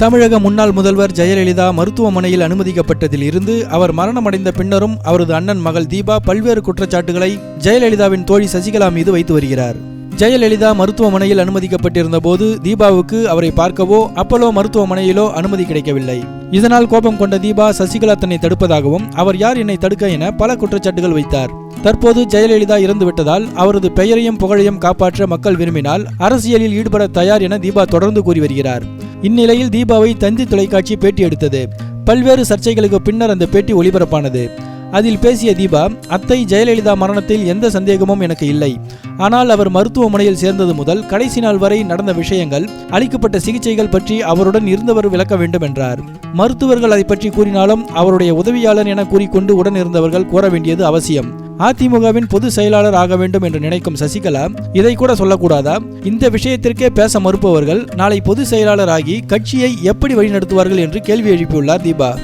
தமிழக முன்னாள் முதல்வர் ஜெயலலிதா மருத்துவமனையில் அனுமதிக்கப்பட்டதில் இருந்து அவர் மரணமடைந்த பின்னரும் அவரது அண்ணன் மகள் தீபா பல்வேறு குற்றச்சாட்டுகளை ஜெயலலிதாவின் தோழி சசிகலா மீது வைத்து வருகிறார். ஜெயலலிதா மருத்துவமனையில் அனுமதிக்கப்பட்டிருந்த போது தீபாவுக்கு அவரை பார்க்கவோ அப்பலோ மருத்துவமனையிலோ அனுமதி கிடைக்கவில்லை. இதனால் கோபம் கொண்ட தீபா சசிகலா தன்னை தடுப்பதாகவும் அவர் யார் என்னை தடுக்க என பல குற்றச்சாட்டுகள் வைத்தார். தற்போது ஜெயலலிதா இறந்துவிட்டதால் அவரது பெயரையும் புகழையும் காப்பாற்ற மக்கள் விரும்பினால் அரசியலில் ஈடுபட தயார் என தீபா தொடர்ந்து கூறி வருகிறார். இந்நிலையில் தீபாவை தந்தி தொலைக்காட்சி பேட்டி எடுத்தது. பல்வேறு சர்ச்சைகளுக்கு பின்னர் அந்த பேட்டி ஒளிபரப்பானது. அதில் பேசிய தீபா அத்தை ஜெயலலிதா மரணத்தில் எந்த சந்தேகமும் எனக்கு இல்லை. ஆனால் அவர் மருத்துவமனையில் சேர்ந்தது முதல் கடைசி நாள் வரை நடந்த விஷயங்கள் அளிக்கப்பட்ட சிகிச்சைகள் பற்றி அவருடன் இருந்தவர் விளக்க வேண்டும் என்றார். மருத்துவர்கள் அதை பற்றி கூறினாலும் அவருடைய உதவியாளர் என கூறிக்கொண்டு உடன் இருந்தவர்கள் கூற வேண்டியது அவசியம். அதிமுகவின் பொதுச் செயலாளர் ஆக வேண்டும் என்று நினைக்கும் சசிகலா இதை கூட சொல்லக்கூடாதா? இந்த விஷயத்திற்கே பேச மறுப்பவர்கள் நாளை பொதுச் செயலாளர் ஆகி கட்சியை எப்படி வழிநடத்துவார்கள் என்று கேள்வி எழுப்பியுள்ளார் தீபா.